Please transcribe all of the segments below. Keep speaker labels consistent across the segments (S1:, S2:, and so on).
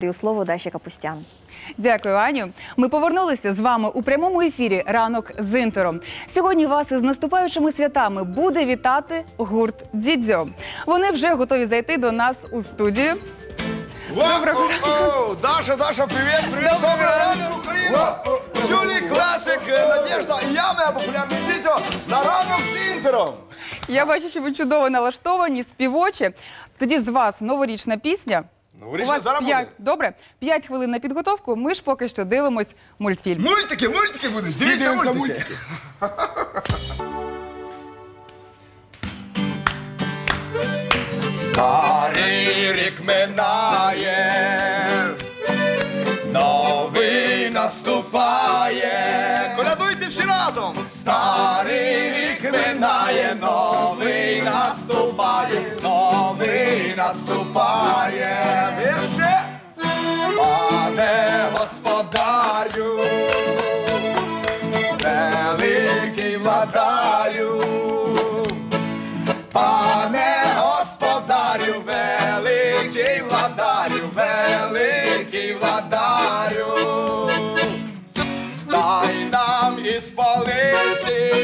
S1: Даю слово Даші Капустян.
S2: Дякую, Аню. Ми повернулися з вами у прямому ефірі ранок з інтером. Сьогодні вас із наступаючими святами буде вітати гурт Дідзьо. Вони вже готові зайти до нас у студію. Доброго
S3: ранку! Даша, Даша, привіт, привіт! Доброго ранку, Україна! Юлій Класик, Надежда і я, моя популярний дідьо, на ранок з інтером!
S2: Я бачу, що ви чудово налаштовані, співочі. Тоді з вас новорічна пісня. У
S3: Новорічна
S2: вас
S3: зараз
S2: п'ять
S3: буде.
S2: добре, п'ять хвилин на підготовку. Ми ж поки що дивимось мультфільм.
S3: Мультики, мультики будуть, дивіться
S4: дивимося
S3: мультики. Старий рік минає, новий наступає. Колядуйте всі разом! Старий рік минає, новий наступає, новий наступає. Вірше! Пане господарю, великий владарю, пане господарю, великий владарю, великий владарю, дай нам із полиці,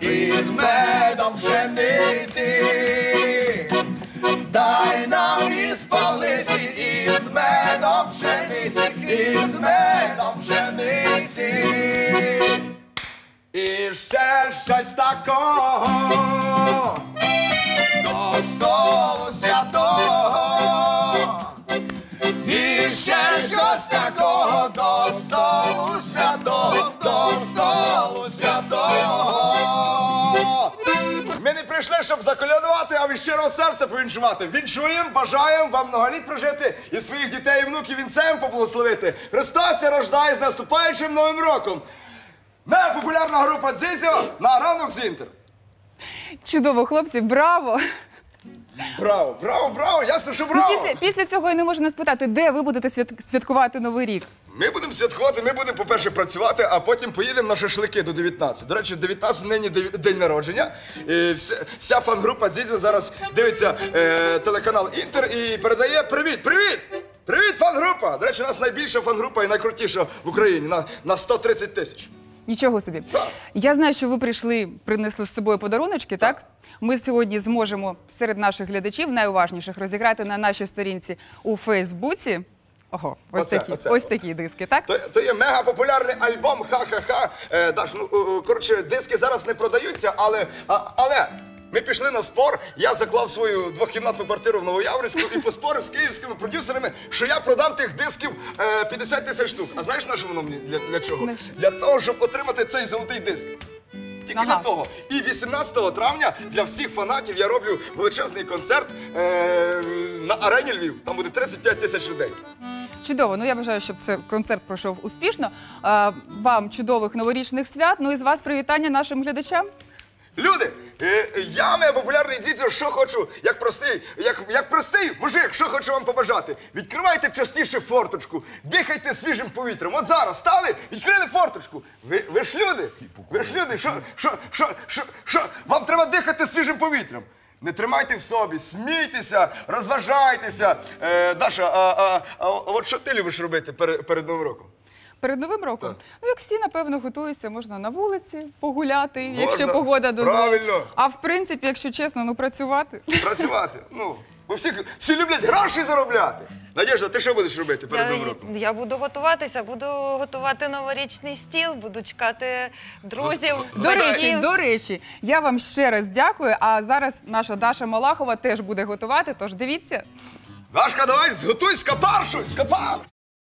S3: із медом пшениці. Нам із палиці, із медом пшениці, із медом пшениці. І ще щось такого до столу святого. Прийшли, щоб заколядувати, а від щирого серця повіншувати. Віншуємо, бажаємо вам многоліт прожити і своїх дітей і внуків вінцем поблагословити. Христос рождає з наступаючим новим роком. Моя популярна група Дзизьо на ранок з Інтер.
S2: Чудово, хлопці, браво!
S3: Браво, браво, браво! Ясно, що
S2: Ну,
S3: браво!
S2: після, після цього я не можу не спитати, де ви будете свят- святкувати новий рік.
S3: Ми будемо святкувати, ми будемо, по-перше, працювати, а потім поїдемо на шашлики до 19. До речі, 19 нині дев- день народження. І вся, вся фан-група Дзідзі зараз дивиться е, телеканал Інтер і передає привіт, привіт! Привіт, фан-група! До речі, у нас найбільша фан-група і найкрутіша в Україні на, на 130 тисяч.
S2: Нічого собі.
S3: Так.
S2: Я знаю, що ви прийшли, принесли з собою подаруночки, так? Ми сьогодні зможемо серед наших глядачів найуважніших розіграти на нашій сторінці у Фейсбуці. Ого, ось
S3: Оце,
S2: такі,
S3: оце.
S2: ось такі диски, так?
S3: То, то є мега популярний альбом Ха-ха-ха. Е, Даш, ну е, коротше, диски зараз не продаються, але, а, але ми пішли на спор. Я заклав свою двохкімнатну квартиру в Новояврську і поспорив з київськими продюсерами, що я продам тих дисків е, 50 тисяч штук. А знаєш на що воно мені для, для чого?
S2: На що?
S3: Для того, щоб отримати цей золотий диск. Тільки
S2: Ага.
S3: для того. І 18 травня для всіх фанатів я роблю величезний концерт е, на арені Львів. Там буде 35 тисяч людей.
S2: Чудово. Ну я бажаю, щоб цей концерт пройшов успішно. Вам чудових новорічних свят. Ну і з вас привітання нашим глядачам.
S3: Люди, е, я моя популярний дідьо, що хочу, як простий, як, як простий мужик, що хочу вам побажати. Відкривайте частіше форточку, дихайте свіжим повітрям. От зараз стали, відкрили форточку. Ви, ви ж люди, ви ж люди, що, що, що, що, що, вам треба дихати свіжим повітрям. Не тримайте в собі, смійтеся, розважайтеся. Е, Даша, а, а, а от що ти любиш робити перед, перед Новим роком?
S2: Перед новим роком.
S3: Так.
S2: Ну, як всі, напевно, готуються, можна на вулиці погуляти, якщо погода дозволить.
S3: Правильно.
S2: А в принципі, якщо чесно, ну працювати.
S3: Працювати. Ну, бо всі, всі люблять гроші заробляти. Надежда, ти що будеш робити перед Новим роком?
S5: Я, я буду готуватися, буду готувати новорічний стіл, буду чекати друзів.
S2: До речі, до речі, я вам ще раз дякую. А зараз наша Даша Малахова теж буде готувати. Тож дивіться.
S3: Дашка, давай, зготуй скапаршу, скапар!